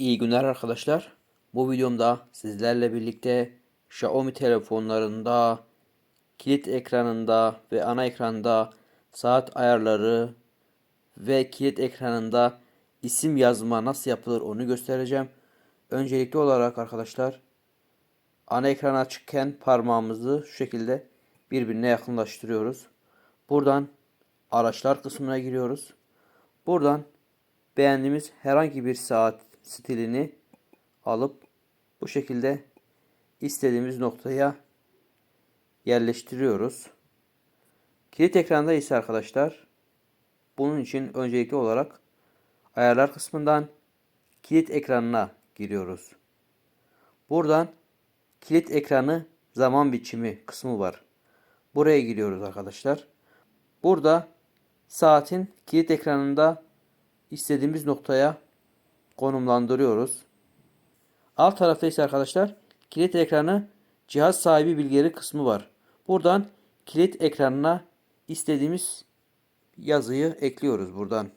günler arkadaşlar. Bu videomda sizlerle birlikte Xiaomi telefonlarında kilit ekranında ve ana ekranda saat ayarları ve kilit ekranında isim yazma nasıl yapılır onu göstereceğim. Öncelikli olarak arkadaşlar ana ekran açıkken parmağımızı şu şekilde birbirine yakınlaştırıyoruz. Buradan araçlar kısmına giriyoruz. Buradan beğendiğimiz herhangi bir saat stilini alıp bu şekilde istediğimiz noktaya yerleştiriyoruz. Kilit ekranda ise arkadaşlar bunun için öncelikli olarak ayarlar kısmından kilit ekranına giriyoruz. Buradan kilit ekranı zaman biçimi kısmı var. Buraya giriyoruz arkadaşlar. Burada saatin kilit ekranında istediğimiz noktaya konumlandırıyoruz. Alt tarafta ise arkadaşlar kilit ekranı cihaz sahibi bilgileri kısmı var. Buradan kilit ekranına istediğimiz yazıyı ekliyoruz buradan.